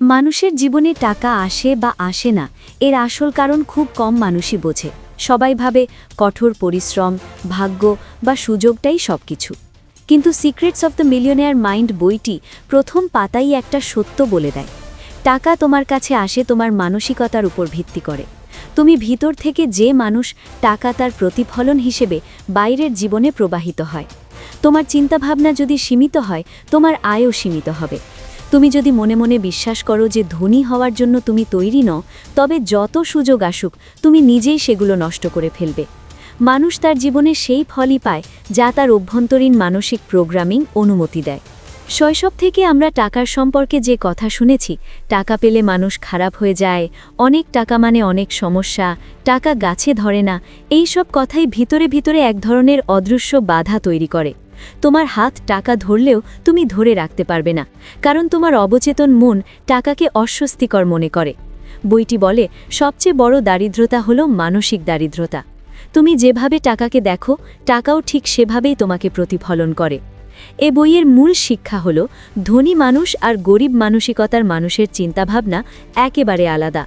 মানুষের জীবনে টাকা আসে বা আসে না, এর আসল কারণ খুব কম মানুষই বোঝে। সবাই ভাবে কঠোর পরিশ্রম, ভাগ্য বা সুযোগটাই সবকিছু। কিন্তু secrets of the millionaire mind বইটি প্রথম পাতাই একটা সত্য বলে দেয়। টাকা তোমার কাছে আসে তোমার মানসিকতার উপর ভিত্তি করে। তুমি ভিতর থেকে যে মানুষ টাকা তার প্রতিফলন হিসেবে বাইরের জীবনে প্রবাহিত হয়। তোমার চিন্তাভাবনা যদি সীমিত হয়, তোমার আয়ও সীমিত হবে। তুমি যদি মনে মনে বিশ্বাস করো যে ধনী হওয়ার জন্য তুমি তৈরি নও, তবে যত সুযোগ আসুক, তুমি নিজেই সেগুলো নষ্ট করে ফেলবে। মানুষ তার জীবনে সেই ফলই পায় যা তার অভ্যন্তরীণ মানসিক প্রোগ্রামিং অনুমতি দেয়। শৈশব থেকে আমরা টাকার সম্পর্কে যে কথা শুনেছি, টাকা পেলে মানুষ খারাপ হয়ে যায়, অনেক টাকা মানে অনেক সমস্যা, টাকা গাছে ধরে না এই সব কথাই ভিতরে ভিতরে এক ধরনের অদৃশ্য বাধা তৈরি করে। তোমার হাত টাকা ধরলেও তুমি ধরে রাখতে পারবে না, কারণ তোমার অবচেতন মন টাকাকে অস্বস্তিকর মনে করে। বইটি বলে, সবচেয়ে বড় দারিদ্রতা হল মানসিক দারিদ্রতা। তুমি যেভাবে টাকাকে দেখো, টাকাও ঠিক সেভাবেই তোমাকে প্রতিফলন করে। এ বইয়ের মূল শিক্ষা হল, ধনী মানুষ আর গরিব মানসিকতার মানুষের চিন্তাভাবনা একেবারে আলাদা।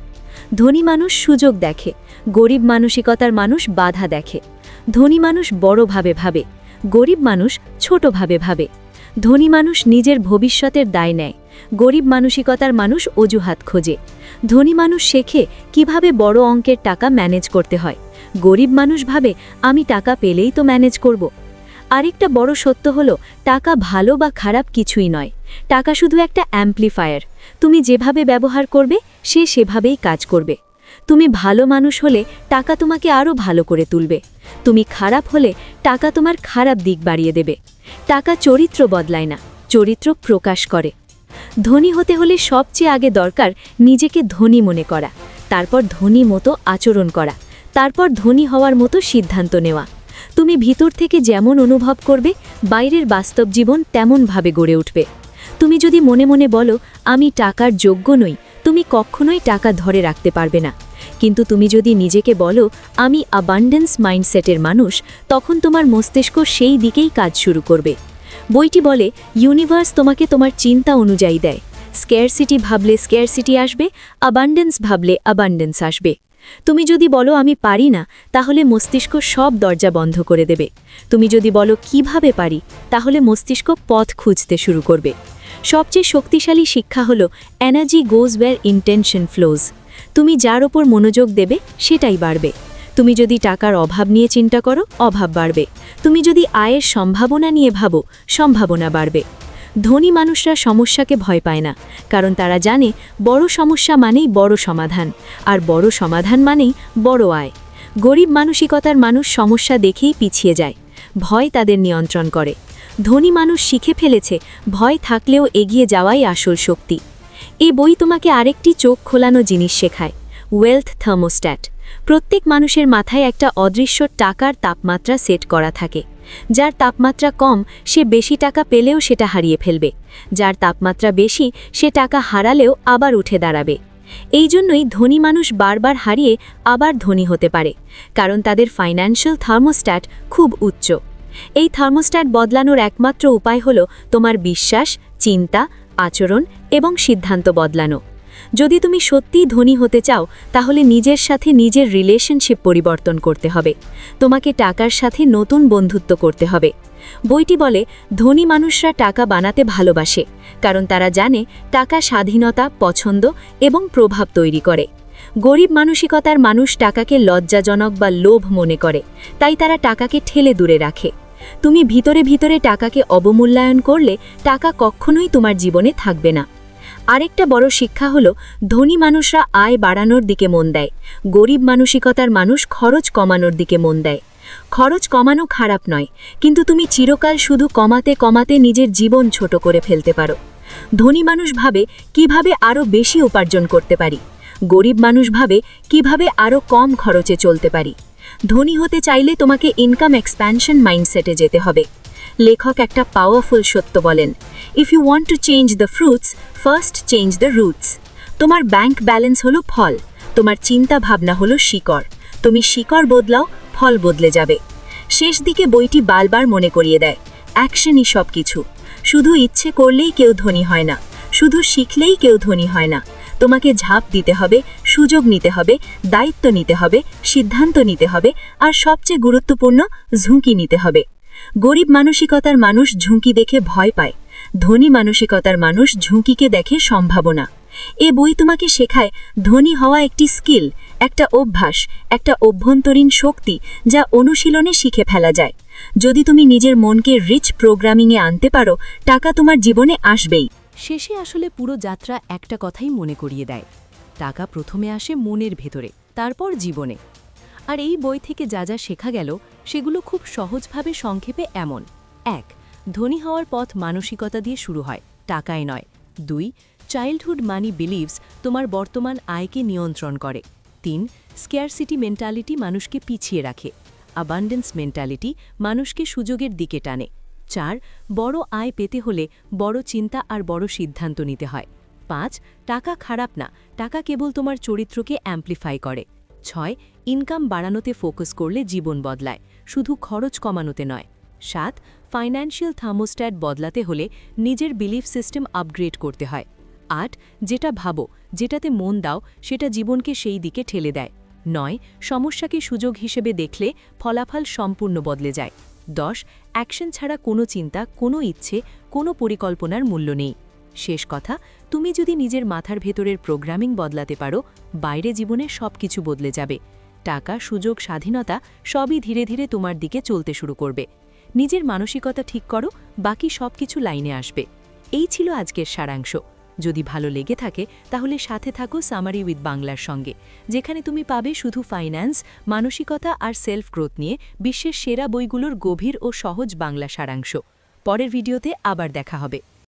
ধনী মানুষ সুযোগ দেখে, গরিব মানসিকতার মানুষ বাধা দেখে। ধনী মানুষ বড়ভাবে ভাবে। গরিব মানুষ ছোটভাবে ভাবে। ধনী মানুষ নিজের ভবিষ্যতের দায় নেয়। গরিব মানসিকতার মানুষ অজুহাত খোঁজে। ধনী মানুষ শেখে কীভাবে বড় অঙ্কের টাকা ম্যানেজ করতে হয়। গরিব মানুষ ভাবে, আমি টাকা পেলেই তো ম্যানেজ করব। আরেকটা বড় সত্য হলো, টাকা ভালো বা খারাপ কিছুই নয়। টাকা শুধু একটা অ্যাম্প্লিফায়ার। তুমি যেভাবে ব্যবহার করবে, সে সেভাবেই কাজ করবে। তুমি ভালো মানুষ হলে টাকা তোমাকে আরও ভালো করে তুলবে। তুমি খারাপ হলে টাকা তোমার খারাপ দিক বাড়িয়ে দেবে। টাকা চরিত্র বদলায় না, চরিত্র প্রকাশ করে। ধনী হতে হলে সবচেয়ে আগে দরকার নিজেকে ধনী মনে করা, তারপর ধনী মতো আচরণ করা, তারপর ধনী হওয়ার মতো সিদ্ধান্ত নেওয়া। তুমি ভিতর থেকে যেমন অনুভব করবে, বাইরের বাস্তব জীবন তেমনভাবে গড়ে উঠবে। তুমি যদি মনে মনে বলো, আমি টাকার যোগ্য নই তুমি কখনোই টাকা ধরে রাখতে পারবে না। কিন্তু তুমি যদি নিজেকে বলো, আমি অ্যাবান্ডেন্স মাইন্ডসেটের মানুষ, তখন তোমার মস্তিষ্ক সেই দিকেই কাজ শুরু করবে। বইটি বলে ইউনিভার্স তোমাকে তোমার চিন্তা অনুযায়ী দেয়। স্কেয়ারসিটি ভাবলে স্কেয়ারসিটি আসবে অ্যাবান্ডেন্স ভাবলে অ্যাবান্ডেন্স আসবে। তুমি যদি বলো, আমি পারি না, তাহলে মস্তিষ্ক সব দরজা বন্ধ করে দেবে। তুমি যদি বলো, কীভাবে পারি? তাহলে মস্তিষ্ক পথ খুঁজতে শুরু করবে। সবচেয়ে শক্তিশালী শিক্ষা হলো energy goes where intention flows তুমি যার ওপর মনোযোগ দেবে, সেটাই বাড়বে। তুমি যদি টাকার অভাব নিয়ে চিন্তা করো, অভাব বাড়বে। তুমি যদি আয়ের সম্ভাবনা নিয়ে ভাবো, সম্ভাবনা বাড়বে। ধনী মানুষরা সমস্যাকে ভয় পায় না, কারণ তারা জানে, বড় সমস্যা মানেই বড় সমাধান, আর বড় সমাধান মানেই বড় আয়। গরিব মানসিকতার মানুষ সমস্যা দেখেই পিছিয়ে যায়, ভয় তাদের নিয়ন্ত্রণ করে। ধনী মানুষ শিখে ফেলেছে, ভয় থাকলেও এগিয়ে যাওয়াই আসল শক্তি। এই বই তোমাকে আরেকটি চোখ খোলানো জিনিস শেখায় ওয়েলথ থার্মোস্ট্যাট প্রত্যেক মানুষের মাথায় একটা অদৃশ্য টাকার তাপমাত্রা সেট করা থাকে। যার তাপমাত্রা কম, সে বেশি টাকা পেলেও সেটা হারিয়ে ফেলবে। যার তাপমাত্রা বেশি, সে টাকা হারালেও আবার উঠে দাঁড়াবে। এই জন্যই ধনী মানুষ বারবার হারিয়ে আবার ধনী হতে পারে, কারণ তাদের ফাইন্যান্সিয়াল থার্মোস্ট্যাট খুব উচ্চ। এই থার্মোস্ট্যাট বদলানোর একমাত্র উপায় হল তোমার বিশ্বাস, চিন্তা, আচরণ এবং সিদ্ধান্ত বদলানো। যদি তুমি সত্যিই ধনী হতে চাও, তাহলে নিজের সাথে নিজের রিলেশনশিপ পরিবর্তন করতে হবে। তোমাকে টাকার সাথে নতুন বন্ধুত্ব করতে হবে। বইটি বলে, ধনী মানুষরা টাকা বানাতে ভালোবাসে, কারণ তারা জানে টাকা স্বাধীনতা, পছন্দ এবং প্রভাব তৈরি করে। গরিব মানসিকতার মানুষ টাকাকে লজ্জাজনক বা লোভ মনে করে, তাই তারা টাকাকে ঠেলে দূরে রাখে। তুমি ভিতরে ভিতরে টাকাকে অবমূল্যায়ন করলে টাকা কখনোই তোমার জীবনে থাকবে না। আরেকটা বড় শিক্ষা হলো, ধনী মানুষরা আয় বাড়ানোর দিকে মন দেয়। গরিব মানসিকতার মানুষ খরচ কমানোর দিকে মন দেয়। খরচ কমানো খারাপ নয়, কিন্তু তুমি চিরকাল শুধু কমাতে কমাতে নিজের জীবন ছোট করে ফেলতে পারো। ধনী মানুষ ভাবে কীভাবে আরও বেশি উপার্জন করতে পারি। গরিব মানুষ ভাবে কীভাবে আরও কম খরচে চলতে পারি। ধনী হতে চাইলে তোমাকে ইনকাম এক্সপ্যানশন মাইন্ডসেটে যেতে হবে। লেখক একটা পাওয়ারফুল সত্য বলেন if you want to change the fruits first change the roots তোমার ব্যাংক ব্যালেন্স হলো ফল, তোমার চিন্তা ভাবনা হলো শিকড়। তুমি শিকড় বদলাও, ফল বদলে যাবে। শেষ দিকে বইটি বারবার মনে করিয়ে দেয় অ্যাকশনই সব কিছু শুধু ইচ্ছে করলেই কেউ ধনী হয় না, শুধু শিখলেই কেউ ধনী হয় না। তোমাকে ঝাঁপ দিতে হবে, সুযোগ নিতে হবে, দায়িত্ব নিতে হবে, সিদ্ধান্ত নিতে হবে, আর সবচেয়ে গুরুত্বপূর্ণ, ঝুঁকি নিতে হবে। গরিব মানসিকতার মানুষ ঝুঁকি দেখে ভয় পায়। ধনী মানসিকতার মানুষ ঝুঁকিকে দেখে সম্ভাবনা। এ বই তোমাকে শেখায়, ধনী হওয়া একটি স্কিল, একটা অভ্যাস, একটা অভ্যন্তরীণ শক্তি যা অনুশীলনে শিখে ফেলা যায়। যদি তুমি নিজের মনকে রিচ প্রোগ্রামিংয়ে আনতে পারো, টাকা তোমার জীবনে আসবেই। শেষে আসলে পুরো যাত্রা একটা কথাই মনে করিয়ে দেয়। টাকা প্রথমে আসে মনের ভেতরে, তারপর জীবনে। আর এই বই থেকে যা যা শেখা গেল, সেগুলো খুব সহজভাবে সংক্ষেপে এমন। এক, ধনী হওয়ার পথ মানসিকতা দিয়ে শুরু হয়, টাকায় নয়। দুই চাইল্ডহুড মানি বিলিভস তোমার বর্তমান আয়কে নিয়ন্ত্রণ করে। তিন স্কেয়ারসিটি মেন্টালিটি মানুষকে পিছিয়ে রাখে। অ্যাবান্ডেন্স মেন্টালিটি মানুষকে সুযোগের দিকে টানে। চার, বড় আয় পেতে হলে বড় চিন্তা আর বড় সিদ্ধান্ত নিতে হয়। পাঁচ, টাকা খারাপ না, টাকা কেবল তোমার চরিত্রকে অ্যাম্প্লিফাই করে। ছয় ইনকাম বাড়ানোতে ফোকাস করলে জীবন বদলায়, শুধু খরচ কমানোতে নয়। সাত ফাইন্যান্সিয়াল থার্মোস্ট্যাট বদলাতে হলে নিজের বিলিফ সিস্টেম আপগ্রেড করতে হয়। আট, যেটা ভাবো, যেটাতে মন দাও, সেটা জীবনকে সেই দিকে ঠেলে দেয়। নয়, সমস্যাকে সুযোগ হিসেবে দেখলে ফলাফল সম্পূর্ণ বদলে যায়। দশ, অ্যাকশন ছাড়া কোনো চিন্তা, কোনো ইচ্ছে, কোনো পরিকল্পনার মূল্য নেই। শেষ কথা, তুমি যদি নিজের মাথার ভেতরের প্রোগ্রামিং বদলাতে পারো, বাইরে জীবনে সব কিছু বদলে যাবে। টাকা, সুযোগ, স্বাধীনতা সবই ধীরে ধীরে তোমার দিকে চলতে শুরু করবে। নিজের মানসিকতা ঠিক করো, বাকি সব কিছু লাইনে আসবে। এই ছিল আজকের সারাংশ। যদি ভালো লেগে থাকে, তাহলে সাথে থাকো সামারি উইথ বাংলার সঙ্গে, যেখানে তুমি পাবে শুধু ফাইন্যান্স মানসিকতা আর সেলফ গ্রোথ নিয়ে বিশ্বের সেরা বইগুলোর গভীর ও সহজ বাংলা সারাংশ। পরের ভিডিওতে আবার দেখা হবে।